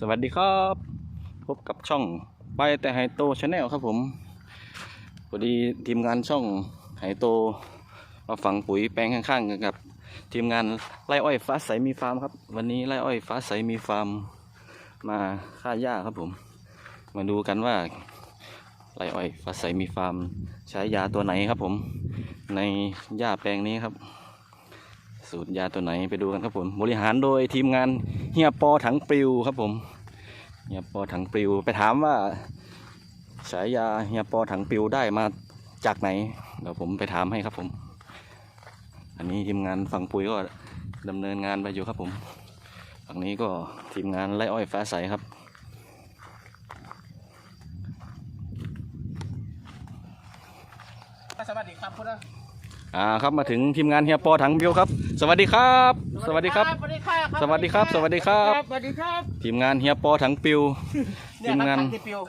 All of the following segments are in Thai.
สวัสดีครับ พบกับช่องไปแต่ไฮโตชาแนลครับผมพอดีทีมงานช่องไฮโตมาฝังปุ๋ยแปลงข้างๆกันกับ ทีมงานไร่อ้อยฟ้าใสมีฟาร์มครับ วันนี้ไร่อ้อยฟ้าใสมีฟาร์ม มาฆ่าหญ้าครับผม มาดูกันว่าไร่อ้อยฟ้าใสมีฟาร์ม ใช้ยาตัวไหนครับผม ในหญ้าแปลงนี้ครับ สูตรยาตัวไหนไปดูกันครับผม บริหารโดยทีมงานเฮียปอถังปลิวครับผมเฮียปอถังปลิวไปถามว่าฉายาเฮียปอถังปลิวได้มาจากไหนเดี๋ยวผมไปถามให้ครับผม อันนี้ทีมงานฝั่งปุ๋ยก็ดำเนินงานไปอยู่ครับผมฝั่งนี้ก็ทีมงานไร่อ้อยฟ้าใสครับสวัสดีครับคุณนะ อ่าครับมาถึงทีมงานเฮียปอถังปลิวครับ สวัสดีครับ สวัสดีครับ สวัสดีครับ สวัสดีครับ สวัสดีครับ สวัสดีครับ ทีมงานเฮียปอถังปลิว ทีมงานเยครับทปิว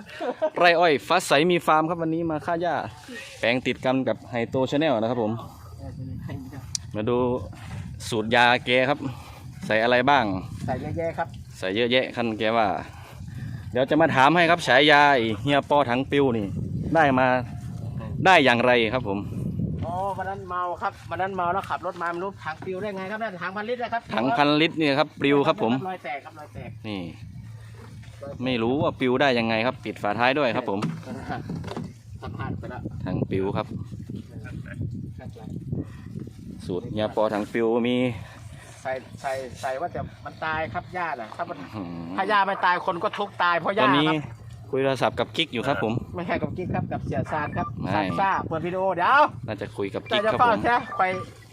ไร่อ้อยฟ้าใสมีฟาร์มครับวันนี้มาฆ่าหญ้าแปลงติดกันกับไฮโตชาแนลนะครับผม มาดูสูตรยาแกครับ ใส่อะไรบ้าง ใส่แย่ๆครับ ใส่เยอะแยะคันแกว่า เดี๋ยวจะมาถามให้ครับฉายาไอ้เฮียปอถังปิวนี่ ได้มาได้อย่างไรครับผม อ๋อวันนั้นเมาครับวันนั้นเมาแล้วขับรถมาไม่รู้ถังปิวได้ไงครับเนี่ยถังพันลิตรนะครับถังพันลิตรเนี่ยครับปลิวครับผมรอยแตกครับรอยแตกนี่ ไม่รู้ว่าปลิวได้ยังไงครับ ปิดฝาท้ายด้วยครับ ผมสัมผัสไปแล้วถังปลิวครับ สูตรเฮียปอถังปลิวมีใส่ใส่ใส่ว่าจะมันตายครับหญ้าน่ะถ้ามันอื้อหือถ้าหญ้าไม่ตายคนก็ทุกข์ตายเพราะหตอญ้านนี้ครับ คุยโทรศัพท์กับกิ๊กอยู่ครับผม ไม่ใช่กับกิ๊กครับกับเสียซานครับไม่ ซานซ่าเปิดวิดีโอเดี๋ยวน่าจะคุยกับแต่กิ๊กจะครับเฝ้าผมใช่ไป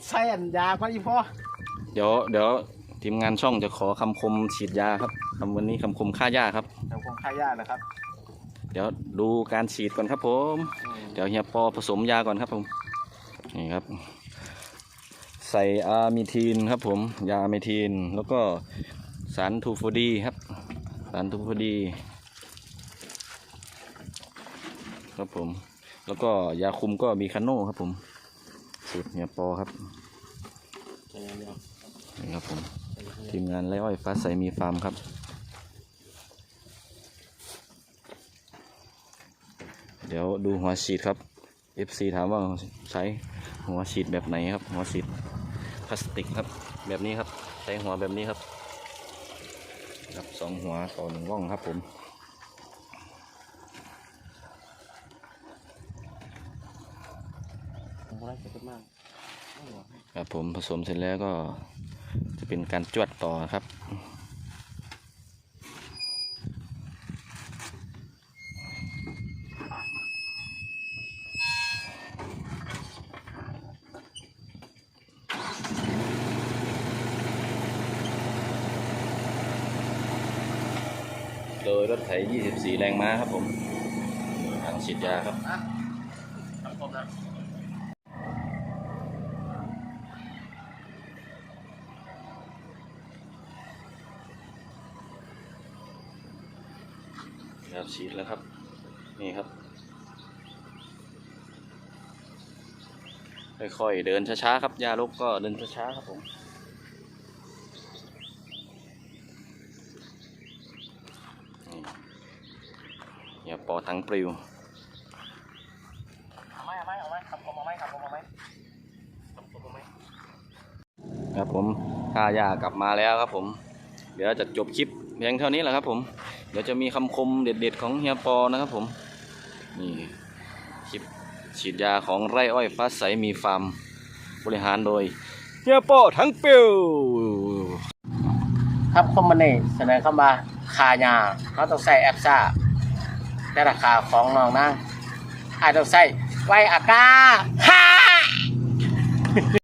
ใช้อันยาก็อีพ่อเดี๋ยวเดี๋ยวทีมงานช่องจะขอคำคมฉีดยาครับคำวันนี้คำคมฆ่าหญ้าครับทำคงค่าหญ้านะครับเดี๋ยวดูการฉีดก่อนครับผมเดี๋ยวเฮียปอผสมยาก่อนครับผม นี่ครับ ใส่อาร์มิทีนครับผม ยาอาร์มิทีน แล้วก็สารทูฟูดีครับ สารทูฟูดี ครับผม แล้วก็ยาคุมก็มีคาโน่ครับผมสูตรเฮียปอครับนี่ครับผมทีมงานไร่อ้อยฟ้าใสมีฟาร์มครับเดี๋ยวดูหัวฉีดครับ FC ถามว่าใช้หัวฉีดแบบไหนครับ หัวฉีดพลาสติกครับ แบบนี้ครับ ใช้หัวแบบนี้ครับ ครับสองหัวต่อหนึ่งร่องครับผม ผมก็ได้ขอบคุณมครับผมผสมเสร็จแล้วก็จะเป็นการจวดต่อครับโดยรถไถ 24 แรงม้าครับผมถังฉีดยาครับคุณนะ ครับฉีดแล้วครับ นี่ครับ ค่อยๆเดินช้าๆครับ ยาลกก็เดินช้าๆครับผมนี่อย่าปอทั้งปลิวเอาไหมเอาไหมเอาไหมขับผมเอาไหมขับผมเอาไหมขับผมเอาไหมครับผมค่ายากลับมาแล้วครับผม เดี๋ยวจะจบคลิปเพียงเท่านี้แหละครับผม เดี๋ยวจะมีคำคมเด็ดๆของเฮียปอนะครับผม นี่คลิปฉีดยาของไร่อ้อยฟ้าใสมีฟาร์มบริหารโดยเฮียปอทั้งเปิวครับคอมมานี่เสนอเข้ามาคายาเขาต้องใส่แอปซ่าในราคาของน้องนั่งอาจต้องใส่ไวอากาฮ่า